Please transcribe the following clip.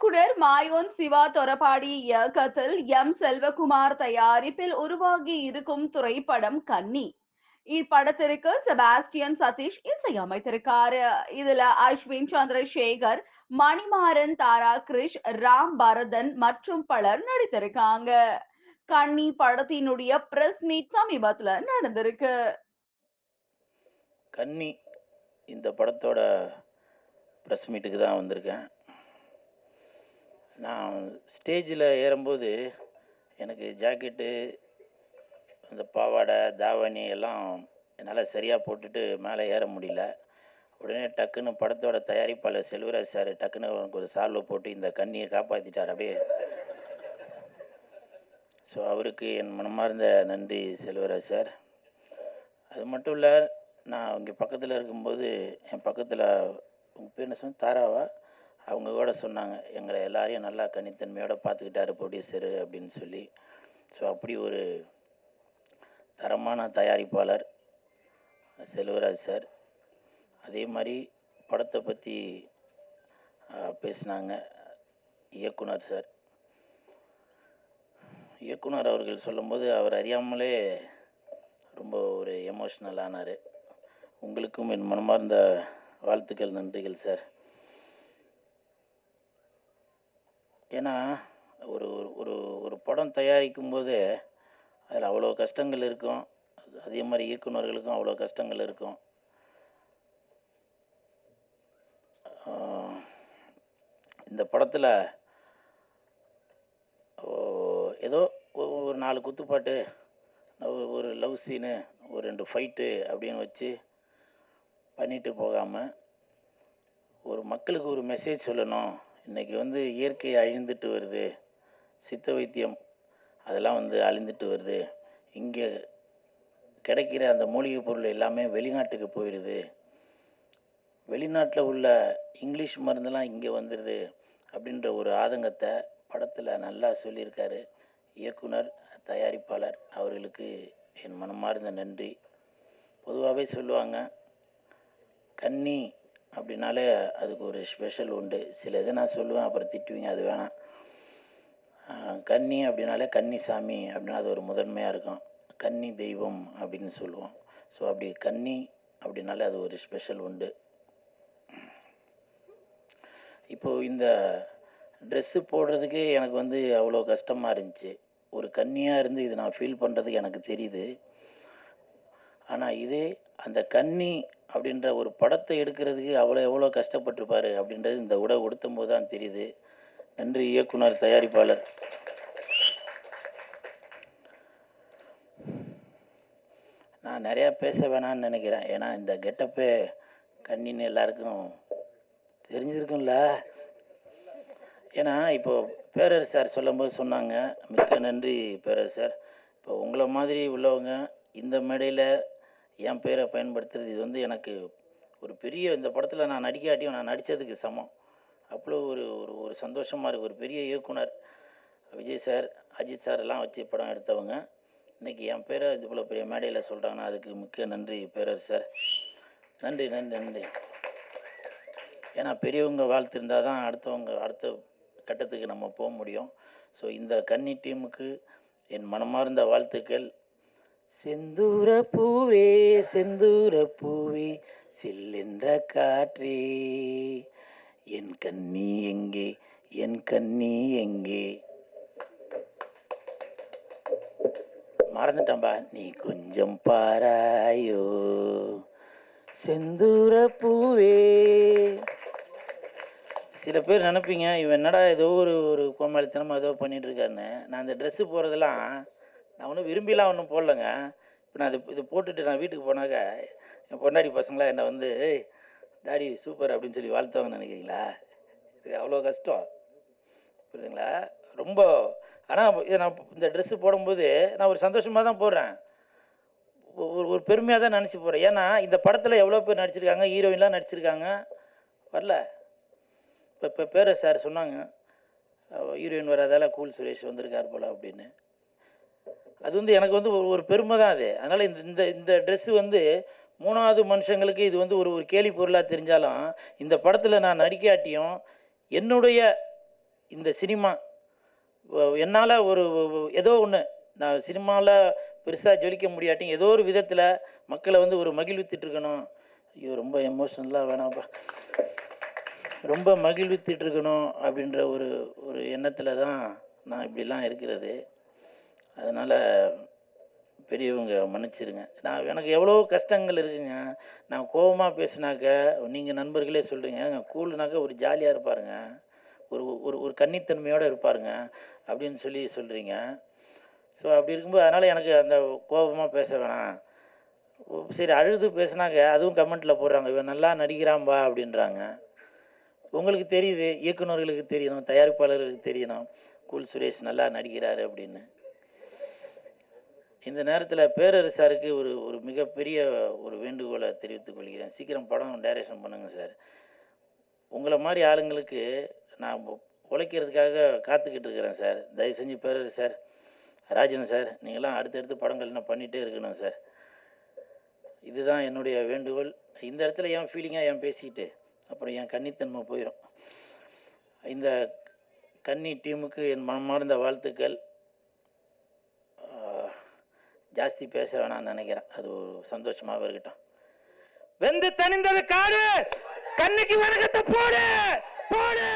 இயக்குனர் மாயோன் சிவா தொரபாடி இயக்கத்தில் எம் செல்வகுமார் தயாரிப்பில் உருவாகி இருக்கும் திரைப்படம் கன்னி. இப்படத்திற்கு செபாஸ்டியன் சதீஷ் இசையமைத்திருக்காரு. இதுல அஸ்வின் சந்திரசேகர் மணிமாறன் தாரா கிரிஷ் ராம் பரதன் மற்றும் பலர் நடித்திருக்காங்க. கன்னி படத்தினுடைய பிரஸ் மீட் சமீபத்துல நடந்திருக்கு. கன்னி இந்த படத்தோட ப்ரெஸ் மீட்டுக்கு தான் வந்திருக்கேன். நான் ஸ்டேஜில் ஏறும்போது எனக்கு ஜாக்கெட்டு அந்த பாவாடை தாவணி எல்லாம் என்னால் சரியாக போட்டுட்டு மேலே ஏற முடியல. உடனே டக்குன்னு படத்தோட தயாரிப்பாளர் செல்வராஜ் சார் டக்குன்னு அவனுக்கு ஒரு சால்வை போட்டு இந்த கண்ணியை காப்பாற்றிட்டார் அப்படியே ஸோ அவருக்கு என் மனமார்ந்த நன்றி செல்வராஜ் சார். அது மட்டும் இல்லை நான் இங்கே பக்கத்தில் இருக்கும்போது என் பக்கத்தில் உங்கள் பேர் என்ன சொன்ன தாராவா? அவங்க கூட சொன்னாங்க எங்களை எல்லாரையும் நல்லா கனித்தன்மையோடு பார்த்துக்கிட்டாரு ப்ரொடியூசரு அப்படின்னு சொல்லி. ஸோ அப்படி ஒரு தரமான தயாரிப்பாளர் செல்வராஜ் சார். அதே மாதிரி படத்தை பற்றி பேசினாங்க இயக்குனர் சார். இயக்குனர் அவர்கள் சொல்லும்போது அவர் அறியாமலே ரொம்ப ஒரு எமோஷ்னல் ஆனார். உங்களுக்கும் என் மனமார்ந்த வாழ்த்துக்கள் நன்றிகள் சார். ஏன்னா ஒரு ஒரு- ஒரு படம் தயாரிக்கும் போது அதில் அவ்வளோ கஷ்டங்கள் இருக்கும். அது- அதே மாதிரி இயக்குனர்களுக்கும் அவ்வளோ கஷ்டங்கள் இருக்கும். இந்த படத்தில் ஏதோ ஒரு நாலு குத்துப்பாட்டு ஒரு லவ் சீனு ஒரு ரெண்டு ஃபைட்டு அப்படின்னு வச்சு பண்ணிட்டு போகாமல் ஒரு மக்களுக்கு ஒரு மெசேஜ் சொல்லணும். இன்றைக்கி வந்து இயற்கை அழிந்துட்டு வருது. சித்த வைத்தியம் அதெல்லாம் வந்து அழிந்துட்டு வருது. இங்கே கிடைக்கிற அந்த மூலிகை பொருள் எல்லாமே வெளிநாட்டுக்கு போயிடுது. வெளிநாட்டில் உள்ள இங்கிலீஷ் மருந்தெல்லாம் இங்கே வந்துடுது அப்படின்ற ஒரு ஆதங்கத்தை படத்தில் நல்லா சொல்லியிருக்காரு. இயக்குனர் தயாரிப்பாளர் அவர்களுக்கு என் மனமார்ந்த நன்றி. பொதுவாகவே சொல்லுவாங்க கன்னி அப்படின்னாலே அதுக்கு ஒரு ஸ்பெஷல் உண்டு. சில இதை நான் சொல்லுவேன் அப்புறம் திட்டுவீங்க அது வேணாம். கன்னி அப்படின்னாலே கன்னிசாமி அப்படின்னா அது ஒரு முதன்மையாக இருக்கும். கன்னி தெய்வம் அப்படின்னு சொல்லுவோம். ஸோ அப்படி கன்னி அப்படின்னாலே அது ஒரு ஸ்பெஷல் உண்டு. இப்போது இந்த ட்ரெஸ்ஸு போடுறதுக்கு எனக்கு வந்து அவ்வளோ கஷ்டமாக இருந்துச்சு. ஒரு கன்னியாக இருந்து இது நான் ஃபீல் பண்ணுறதுக்கு எனக்கு தெரியுது. ஆனால் இதே அந்த கன்னி அப்படின்ற ஒரு படத்தை எடுக்கிறதுக்கு அவ்வளோ எவ்வளோ கஷ்டப்பட்டுருப்பார் அப்படின்றது இந்த உடை உடுத்தும் போது தான் தெரியுது. நன்றி இயக்குனர் தயாரிப்பாளர். நான் நிறையா பேச வேணாம்னு நினைக்கிறேன். ஏன்னா இந்த கெட்டப்பே கண்ணின்னு எல்லாருக்கும் தெரிஞ்சிருக்கும்ல. ஏன்னா இப்போ பேரர் சார் சொல்லும்போது சொன்னாங்க. மிக்க நன்றி பேரர் சார். இப்போ உங்களை மாதிரி உள்ளவங்க இந்த மேடையில் என் பேரை பயன்படுத்துறது. இது வந்து எனக்கு ஒரு பெரிய இந்த படத்தில் நான் நடிக்காட்டியும் நான் நடித்ததுக்கு சமம். அவ்வளோ ஒரு ஒரு ஒரு சந்தோஷமாக இருக்குது ஒரு பெரிய இயக்குனர் விஜய் சார் அஜித் சார் எல்லாம் வச்சு படம் எடுத்தவங்க. இன்றைக்கி என் பேரை இது போல் பெரிய மேடையில் சொல்கிறாங்கன்னா அதுக்கு மிக்க நன்றி பேரர் சார். நன்றி நன்றி நன்றி. ஏன்னா பெரியவங்க வாழ்த்து இருந்தால் தான் அடுத்தவங்க அடுத்த கட்டத்துக்கு நம்ம போக முடியும். ஸோ இந்த கன்னி டீமுக்கு என் மனமார்ந்த வாழ்த்துக்கள். செந்தூர பூவே செந்தூர பூவே சில்லென்ற காற்றே. என் கண்ணி எங்கே என் கண்ணி எங்கே? மறந்துட்டம்பா நீ கொஞ்சம் பாராயோ. செந்தூர பூவே. சில பேர் நினைப்பீங்க இவன் என்னடா ஏதோ ஒரு ஒரு கோமாளித்தனமாக ஏதோ பண்ணிட்டு இருக்காருன்னு. நான் அந்த ட்ரெஸ்ஸு போகிறதெல்லாம் நான் ஒன்றும் விரும்பிலாம் ஒன்றும் போடலங்க. இப்போ நான் இது இது போட்டுட்டு நான் வீட்டுக்கு போனாக்க என் பொண்டாடி பசங்களாம் என்னை வந்து டாடி சூப்பர் அப்படின்னு சொல்லி வாழ்த்தவங்க நினைக்கிறீங்களா? இது அவ்வளோ கஷ்டம். புரியுதுங்களா? ரொம்ப ஆனால் இதை நான் இந்த ட்ரெஸ்ஸு போடும்போது நான் ஒரு சந்தோஷமாக தான் போடுறேன். ஒரு ஒரு பெருமையாக தான் நினச்சி போகிறேன் ஏன்னா இந்த படத்தில் எவ்வளோ பேர் நடிச்சிருக்காங்க ஹீரோயின்லாம் நடிச்சிருக்காங்க வரல. இப்போ இப்போ பேர சார் சொன்னாங்க ஹீரோயின் வராதால கூல் சுரேஷ் வந்திருக்கார் போல் அப்படின்னு. அது வந்து எனக்கு வந்து ஒரு ஒரு பெருமை தான் அது. அதனால் இந்த இந்த இந்த ட்ரெஸ்ஸு வந்து மூணாவது மனுஷங்களுக்கு இது வந்து ஒரு ஒரு கேலி பொருளாக தெரிஞ்சாலும் இந்த படத்தில் நான் நடிக்காட்டியும் என்னுடைய இந்த சினிமா என்னால் ஒரு ஏதோ ஒன்று நான் சினிமாவில் பெருசாக ஜொலிக்க முடியாட்டியும் ஏதோ ஒரு விதத்தில் மக்களை வந்து ஒரு மகிழ்வித்துட்ருக்கணும் ஐயோ ரொம்ப எமோஷனலாக வேணாம்ப்பா ரொம்ப மகிழ்வித்துட்ருக்கணும் அப்படின்ற ஒரு ஒரு எண்ணத்தில் தான் நான் இப்படிலாம் இருக்கிறது. அதனால் பெரியவங்க மன்னிச்சிருங்க. நான் எனக்கு எவ்வளோ கஷ்டங்கள் இருக்குங்க. நான் கோபமாக பேசினாக்க நீங்கள் நண்பர்களே சொல்கிறீங்க கூல்னாக்க ஒரு ஜாலியாக இருப்பாருங்க. ஒரு ஒரு ஒரு கன்னித்தன்மையோடு இருப்பாருங்க. அப்படின்னு சொல்லி சொல்கிறீங்க ஸோ அப்படி இருக்கும்போது அதனால் எனக்கு அந்த கோபமாக பேச வேணாம். ஓ, சரி அழுது பேசுனாக்க அதுவும் கமெண்ட்டில் போடுறாங்க. இவன் நல்லா நடிக்கிறான்பா அப்படின்றாங்க. உங்களுக்கு தெரியுது இயக்குனர்களுக்கு தெரியணும் தயாரிப்பாளர்களுக்கு தெரியணும். கூல் சுரேஷ் நல்லா நடிக்கிறாரு அப்படின்னு. இந்த நேரத்தில் பேரரசாருக்கு ஒரு ஒரு மிகப்பெரிய ஒரு வேண்டுகோளை தெரிவித்துக் கொள்கிறேன். சீக்கிரம் படம் டைரக்ஷன் பண்ணுங்கள் சார் உங்களை மாதிரி ஆளுங்களுக்கு நான் உழைக்கிறதுக்காக காத்துக்கிட்டு இருக்கிறேன் சார் தயவு செஞ்சு பேரரசு சார் ராஜன் சார் நீங்களாம் அடுத்தடுத்து படங்கள் என்ன பண்ணிகிட்டே இருக்கணும் சார் இதுதான் என்னுடைய வேண்டுகோள். இந்த இடத்துல என் ஃபீலிங்காக என் பேசிக்கிட்டு அப்புறம் என் கன்னித்தன்மை போயிடும் இந்த கன்னி டீமுக்கு என் மனமார்ந்த வாழ்த்துக்கள். ஜாஸ்தி பேச வேணாம்னு நினைக்கிறேன். அது ஒரு சந்தோஷமாகவே இருக்கட்டும். வெந்து தணிந்தது காடு. கண்ணுக்கு வணக்கத்தை போடு. போடு.